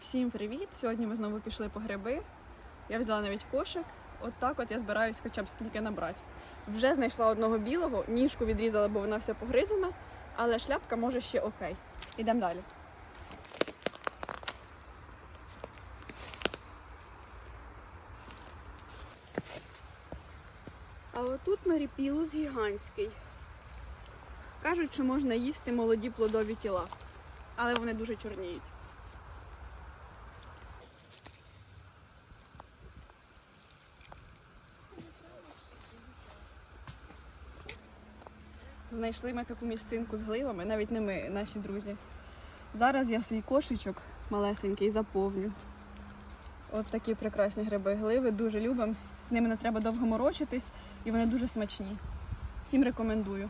Всім привіт! Сьогодні ми знову пішли по гриби. Я взяла навіть кошик. От так от я збираюсь хоча б скільки набрати. Вже знайшла одного білого, ніжку відрізала, бо вона вся погризана, але шляпка може ще окей. Ідемо далі. А отут маріпілус гігантський. Кажуть, що можна їсти молоді плодові тіла, але вони дуже чорніють. Знайшли ми таку місцинку з гливами, навіть не ми, наші друзі. Зараз я свій кошечок малесенький заповню. От такі прекрасні гриби гливи, дуже любимо. З ними не треба довго морочитись, і вони дуже смачні. Всім рекомендую.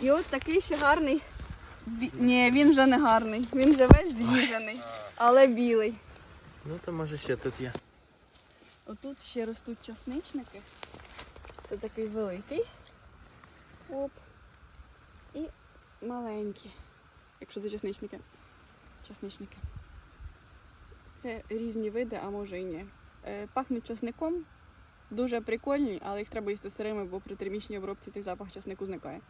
І от такий ще гарний. Ні, він вже не гарний. Він вже весь з'їжений, але білий. Ну то може ще тут є. Отут ще ростуть часничники. Це такий великий. Оп. І маленькі. Якщо це часничники. Часничники. Це різні види, а може і ні. Е, Пахнуть часником. Дуже прикольні, але їх треба їсти сирими, бо при термічній обробці цей запах часнику зникає.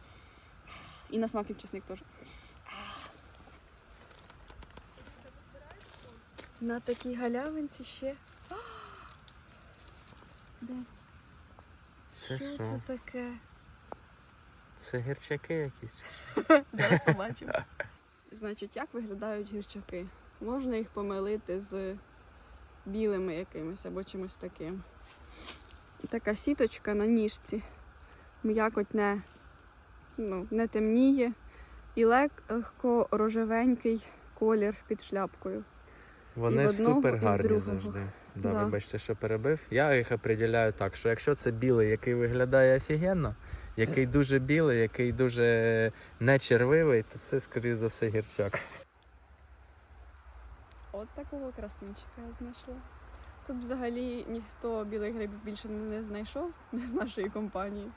І на смак як часник теж. На такій галявинці ще. Де? Це Що що? це таке? Це гірчаки якісь. Зараз побачимо. Значить, як виглядають гірчаки? Можна їх помилити з білими якимись або чимось таким. Така сіточка на ніжці. М'якоть не, ну, не темніє. І легко рожевенький колір під шляпкою. Вони в одного, супер і в гарні завжди. Да, Да. Вибачте, що перебив. Я їх определяю так, що якщо це білий, який виглядає офігенно, який дуже білий, який дуже не червивий, то це, скоріш за все, гірчак. От такого красунчика я знайшла. Тут взагалі ніхто білих грибів більше не знайшов з нашої компанії.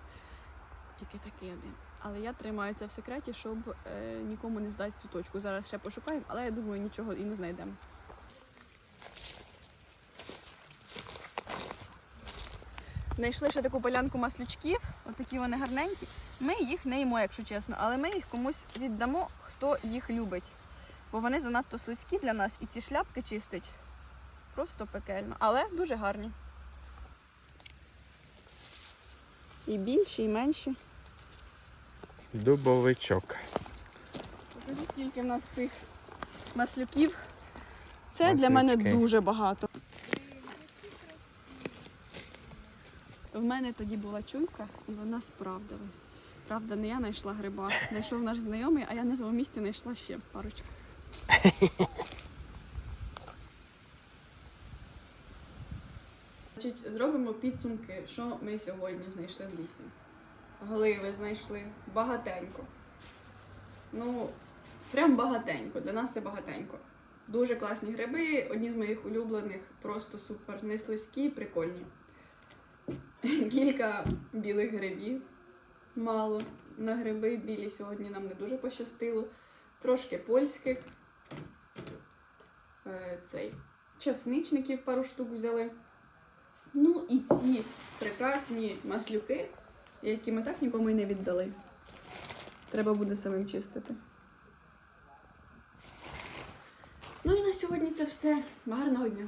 Тільки такий один. Але я тримаю це в секреті, щоб е, нікому не здати цю точку. Зараз ще пошукаємо, але я думаю, нічого і не знайдемо. Знайшли ще таку полянку маслючків, отакі вони гарненькі. Ми їх не їмо, якщо чесно, але ми їх комусь віддамо, хто їх любить. Бо вони занадто слизькі для нас і ці шляпки чистить. Просто пекельно, але дуже гарні. І більші, і менші. Дубовичок. Покажіть, скільки в нас цих маслюків. Це для мене дуже багато. В мене тоді була чуйка, і вона справдилась. Правда, не я знайшла гриба, знайшов наш знайомий, а я на цьому місці знайшла ще парочку. Зробимо підсумки, що ми сьогодні знайшли в лісі. Гливи знайшли багатенько. Ну, прям багатенько. Для нас це багатенько. Дуже класні гриби, одні з моїх улюблених, просто супер. Не слизькі, прикольні. Кілька білих грибів. Мало. На гриби білі сьогодні нам не дуже пощастило. Трошки польських. Е, цей. Часничників пару штук взяли. Ну і ці прекрасні маслюки, які ми так нікому і не віддали. Треба буде самим чистити. Ну і на сьогодні це все. Гарного дня!